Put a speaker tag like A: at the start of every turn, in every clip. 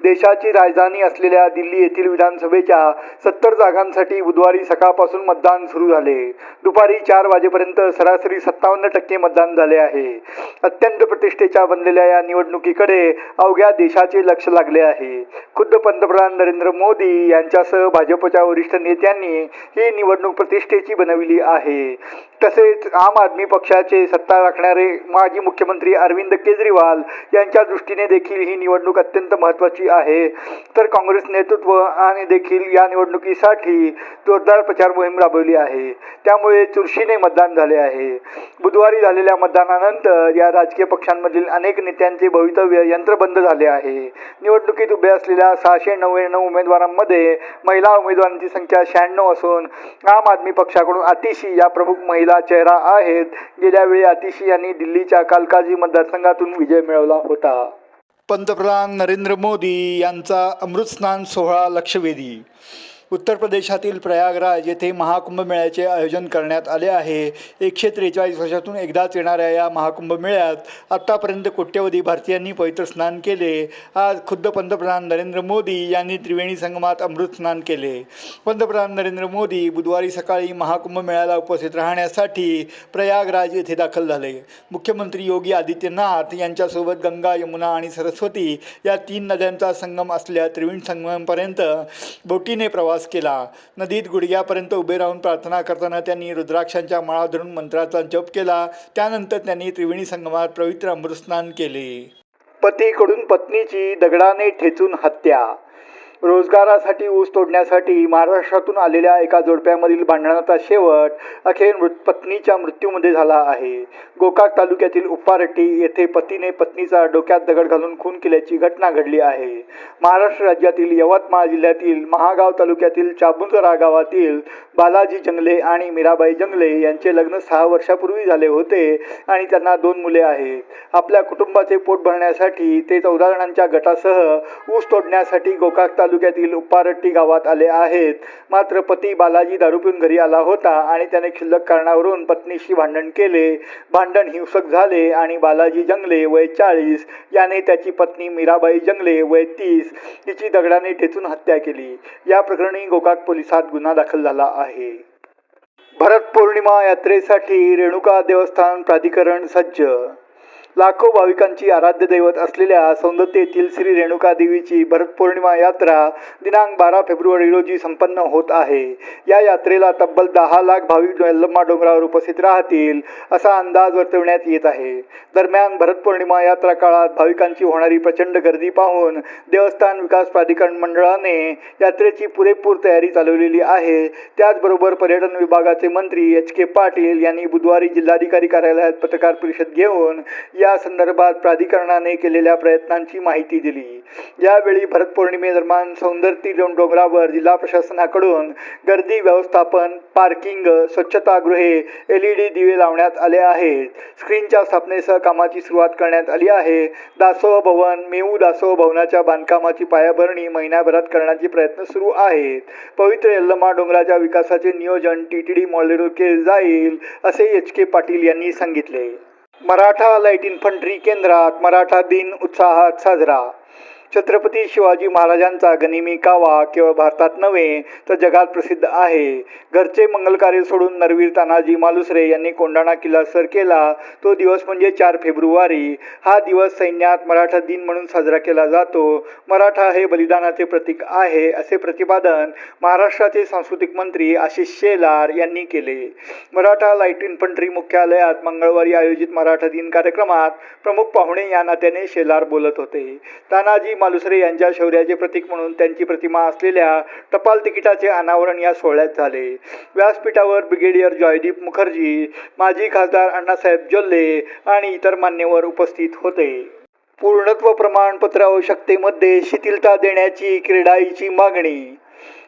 A: देशाची राजधानी असलेल्या दिल्ली येथील विधानसभेच्या सत्तर जागांसाठी बुधवारी सकाळपासून मतदान सुरू झाले. दुपारी चार वाजेपर्यंत सरासरी सत्तावन्न टक्के मतदान झाले आहे. अत्यंत प्रतिष्ठेच्या बनलेल्या या निवडणुकीकडे अवघ्या देशाचे लक्ष लागले आहे. खुद्द पंतप्रधान नरेंद्र मोदी यांच्यासह भाजपच्या वरिष्ठ नेत्यांनी ही निवडणूक प्रतिष्ठेची बनविली आहे. तसेच आम आदमी पक्षाचे सत्ता राखणारे माजी मुख्यमंत्री अरविंद केजरीवाल यांच्या दृष्टीने देखील ही निवडणूक अत्यंत महत्त्वाची झाली आहे. तर काँग्रेस नेतृत्व आणि देखील या निवडणुकीसाठी जोरदार प्रचार मोहीम राबवली आहे. त्यामुळे चुरशीने मतदान झाले आहे. बुधवारी झालेल्या मतदानानंतर या राजकीय पक्षांमधील अनेक नेत्यांचे भवितव्य यंत्रबंद झाले आहे. निवडणुकीत उभ्या असलेल्या सहाशे नव्याण्णव उमेदवारांमध्ये महिला उमेदवारांची संख्या शहाण्णव असून आम आदमी पक्षाकडून आतिशी या प्रमुख महिला चेहरा आहेत. गेल्यावेळी आतिशी यांनी दिल्लीच्या कालकाजी मतदारसंघातून विजय मिळवला होता.
B: पंतप्रधान नरेंद्र मोदी यांचा अमृतस्नान सोहळा लक्षवेधी. उत्तर प्रदेशातील प्रयागराज येथे महाकुंभमेळ्याचे आयोजन करण्यात आले आहे. एकशे त्रेचाळीस वर्षातून एकदाच येणाऱ्या या महाकुंभमेळ्यात आत्तापर्यंत कोट्यवधी भारतीयांनी पवित्र स्नान केले. आज खुद्द पंतप्रधान नरेंद्र मोदी यांनी त्रिवेणी संगमात अमृत स्नान केले. पंतप्रधान नरेंद्र मोदी बुधवारी सकाळी महाकुंभमेळ्याला उपस्थित राहण्यासाठी प्रयागराज येथे दाखल झाले. मुख्यमंत्री योगी आदित्यनाथ यांच्यासोबत गंगा यमुना आणि सरस्वती या तीन नद्यांचा संगम असल्या त्रिवेणी संगमपर्यंत बोटीने प्रवास केला. नदीत गुडघ्यापर्यंत उभे राहून प्रार्थना करताना त्यांनी रुद्राक्षांच्या माळा धरून मंत्राचा जप केला. त्यानंतर त्यांनी त्रिवेणी संगमात पवित्र अमृतस्नान केले.
A: पतीकडून पत्नीची दगडाने ठेचून हत्या. रोजगारासाठी ऊस तोडण्यासाठी महाराष्ट्रातून आलेल्या एका जोडप्यामधील भांडणाचा शेवट अखेर मृत पत्नीच्या मृत्यूमध्ये झाला आहे. गोकाक तालुक्यातील उप्पारट्टी येथे पतीने पत्नीचा डोक्यात दगड घालून खून केल्याची घटना घडली आहे. महाराष्ट्र राज्यातील यवतमाळ जिल्ह्यातील महागाव तालुक्यातील चाबुंजरा गावातील बालाजी जंगले आणि मीराबाई जंगले यांचे लग्न सहा वर्षापूर्वी झाले होते आणि त्यांना दोन मुले आहेत. आपल्या कुटुंबाचे पोट भरण्यासाठी ते चौदा जणांच्या गटासह ऊस तोडण्यासाठी गोकाक तालुक्यातील उपारट्टी गावात आले आहेत. मात्र पती बालाजी दारू पिऊन घरी आला होता आणि त्याने क्षुल्लक कारणावरून पत्नीशी भांडण केले. भांडण हिंसक झाले आणि बालाजी जंगले वय चाळीस याने त्याची पत्नी मीराबाई जंगले वय तीस तिची दगडाने ठेचून हत्या केली. या प्रकरणी गोकाक पोलिसात गुन्हा दाखल झाला आहे. भरत पौर्णिमा यात्रेसाठी रेणुका देवस्थान प्राधिकरण सज्ज लाखो भाविकांची आराध्य दैवत असलेल्या सौंदत्य येथील श्री रेणुका देवीची भरत पौर्णिमा यात्रा दिनांक बारा फेब्रुवारी रोजी संपन्न होत आहे. या यात्रेला तब्बल दहा लाख भाविक यल्लम्मा डोंगरावर उपस्थित राहतील असा अंदाज वर्तवण्यात येत आहे. दरम्यान भरत पौर्णिमा यात्रा काळात भाविकांची होणारी प्रचंड गर्दी पाहून देवस्थान विकास प्राधिकरण मंडळाने यात्रेची पुरेपूर तयारी चालवलेली आहे. त्याचबरोबर पर्यटन विभागाचे मंत्री एच के पाटील यांनी बुधवारी जिल्हाधिकारी कार्यालयात पत्रकार परिषद घेऊन या संदर्भात प्राधिकरणाने केलेल्या प्रयत्नांची माहिती दिली. यावेळी भरत पौर्णिमेदरम्यान सौंदर्ती डोंगरावर जिल्हा प्रशासनाकडून गर्दी व्यवस्थापन पार्किंग स्वच्छतागृहे एल ई डी दिवे लावण्यात आले आहेत. स्क्रीनच्या स्थापनेसह कामाची सुरुवात करण्यात आली आहे. दासोह भवन मेऊ दासोह भवनाच्या बांधकामाची पायाभरणी महिन्याभरात करण्याचे प्रयत्न सुरू आहेत. पवित्र यल्लमा डोंगराच्या विकासाचे नियोजन टी टी डी केले जाईल असे एच के पाटील यांनी सांगितले. मराठा लाइट इन्फंट्री केंद्रात मराठा दिन उत्साहात साजरा. छत्रपती शिवाजी महाराजांचा गनिमी कावा केवळ भारतात नव्हे तर जगात प्रसिद्ध आहे. घरचे मंगलकार्य सोडून नरवीर तानाजी मालुसरे यांनी कोंढाणा किल्ला सर केला. तो दिवस म्हणजे चार फेब्रुवारी. हा दिवस सैन्यात मराठा दिन म्हणून साजरा केला जातो. मराठा हे बलिदानाचे प्रतीक आहे असे प्रतिपादन महाराष्ट्राचे सांस्कृतिक मंत्री आशिष शेलार यांनी केले. मराठा लाइट इन्फंट्री मुख्यालयात मंगळवारी आयोजित मराठा दिन कार्यक्रमात प्रमुख पाहुणे या नात्याने शेलार बोलत होते. तानाजी मालुसरे यांच्या शौर्याचे प्रतीक म्हणून त्यांची प्रतिमा असलेल्या टपाल तिकिटाचे अनावरण या सोहळ्यात झाले. व्यासपीठावर ब्रिगेडियर जॉयदीप मुखर्जी माजी खासदार अण्णासाहेब जोल्ले आणि इतर मान्यवर उपस्थित होते. पूर्णत्व प्रमाणपत्र आवश्यकतेमध्ये शिथिलता देण्याची क्रीडाईची मागणी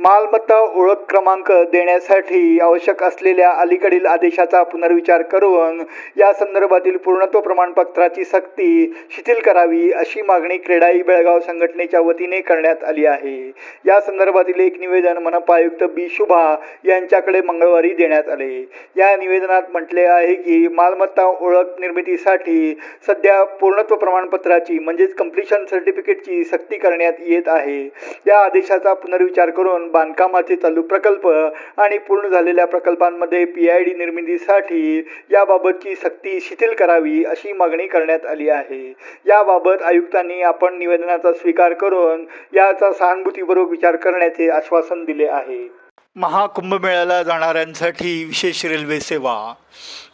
A: मालमत्ता ओळख क्रमांक देण्यासाठी आवश्यक असलेल्या अलीकडील आदेशाचा पुनर्विचार करून या संदर्भातील पूर्णत्व प्रमाणपत्राची सक्ती शिथिल करावी अशी मागणी क्रेडाई बेळगाव संघटनेच्या वतीने करण्यात आली आहे. या संदर्भातील एक निवेदन मनपा आयुक्त बी. शुभा यांच्याकडे मंगळवारी देण्यात आले. या निवेदनात म्हटले आहे की मालमत्ता ओळख निर्मितीसाठी सध्या पूर्णत्व प्रमाणपत्राची म्हणजेच कम्प्लिशन सर्टिफिकेटची सक्ती करण्यात येत आहे. या आदेशाचा पुनर्विचार करून बांधकामाचे चालू प्रकल्प आणि पूर्ण झालेल्या प्रकल्पांमध्ये पी आय डी निर्मितीसाठी याबाबतची सक्ती शिथिल करावी अशी मागणी करण्यात आली आहे. याबाबत आयुक्तांनी आपण निवेदनाचा स्वीकार करून याचा सहानुभूतीपूर्वक विचार करण्याचे आश्वासन दिले आहे.
B: महाकुंभमेळ्याला जाणाऱ्यांसाठी विशेष रेल्वे सेवा.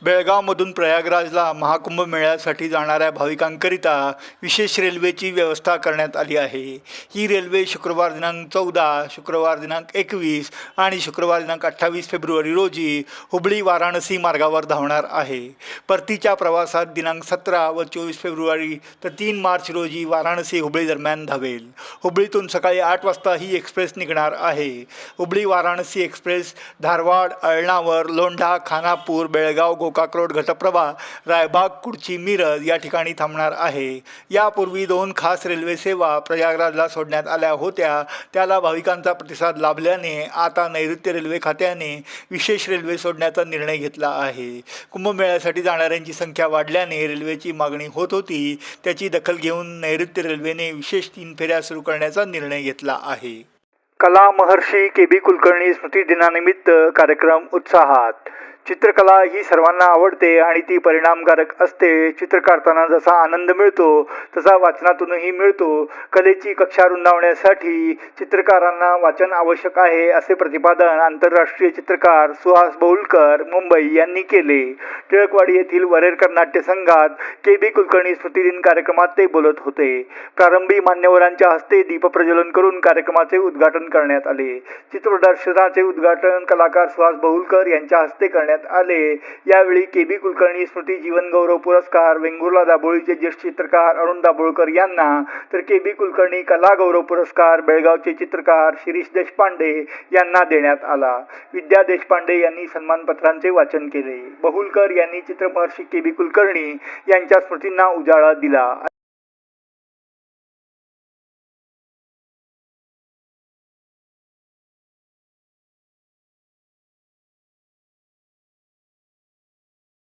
B: बेळगावमधून प्रयागराजला महाकुंभमेळ्यासाठी जाणाऱ्या भाविकांकरिता विशेष रेल्वेची व्यवस्था करण्यात आली आहे. ही रेल्वे शुक्रवार दिनांक चौदा शुक्रवार दिनांक एकवीस आणि शुक्रवार दिनांक अठ्ठावीस फेब्रुवारी रोजी हुबळी वाराणसी मार्गावर धावणार आहे. परतीच्या प्रवासात दिनांक सतरा व चोवीस फेब्रुवारी तर तीन मार्च रोजी वाराणसी हुबळी दरम्यान धावेल. हुबळीतून सकाळी आठ वाजता ही एक्सप्रेस निघणार आहे. हुबळी वाराणसी एक्सप्रेस धारवाड अळणावर लोंढा खानापूर बेळगाव गोकाक रोड घटप्रभा रायबाग कुडची मिरज या ठिकाणी थांबणार आहे. यापूर्वी दोन खास रेल्वे सेवा प्रयागराजला सोडण्यात आल्या होत्या. त्याला भाविकांचा प्रतिसाद लाभल्याने आता नैऋत्य रेल्वे खात्याने विशेष रेल्वे सोडण्याचा निर्णय घेतला आहे. कुंभमेळ्यासाठी जाणाऱ्यांची संख्या वाढल्याने रेल्वेची मागणी होत होती. त्याची दखल घेऊन नैऋत्य रेल्वेने विशेष तीन फेऱ्या सुरू करण्याचा निर्णय घेतला आहे.
A: कला महर्षी के बी कुलकर्णी स्मृती दिनानिमित्त कार्यक्रम उत्साहात चित्रकला ही सर्वांना आवडते आणि ती परिणामकारक असते. चित्र काढताना जसा आनंद मिळतो तसा वाचनातूनही मिळतो. कलेची कक्षा रुंदावण्यासाठी चित्रकारांना वाचन आवश्यक आहे असे प्रतिपादन आंतरराष्ट्रीय चित्रकार सुहास बहुलकर मुंबई यांनी केले. टिळकवाडी येथील वरेरकर नाट्य संघात के. बी. कुलकर्णी स्मृतिदिन कार्यक्रमात ते बोलत होते. प्रारंभी मान्यवरांच्या हस्ते दीपप्रज्वलन करून कार्यक्रमाचे उद्घाटन करण्यात आले. चित्रप्रदर्शनाचे उद्घाटन कलाकार सुहास बहुलकर यांच्या हस्ते करण्यात देण्यात आले. यावेळी के बी कुलकर्णी स्मृती जीवन गौरव पुरस्कार वेंगुर्ला दाभोळीचे ज्येष्ठ चित्रकार अरुण दाभोळकर यांना तर के बी कुलकर्णी कला गौरव पुरस्कार बेळगावचे चित्रकार शिरीष देशपांडे यांना देण्यात आला. विद्या देशपांडे यांनी सन्मानपत्रांचे वाचन केले. बहुलकर यांनी चित्रमहर्षी के बी कुलकर्णी यांच्या स्मृतींना उजाळा दिला.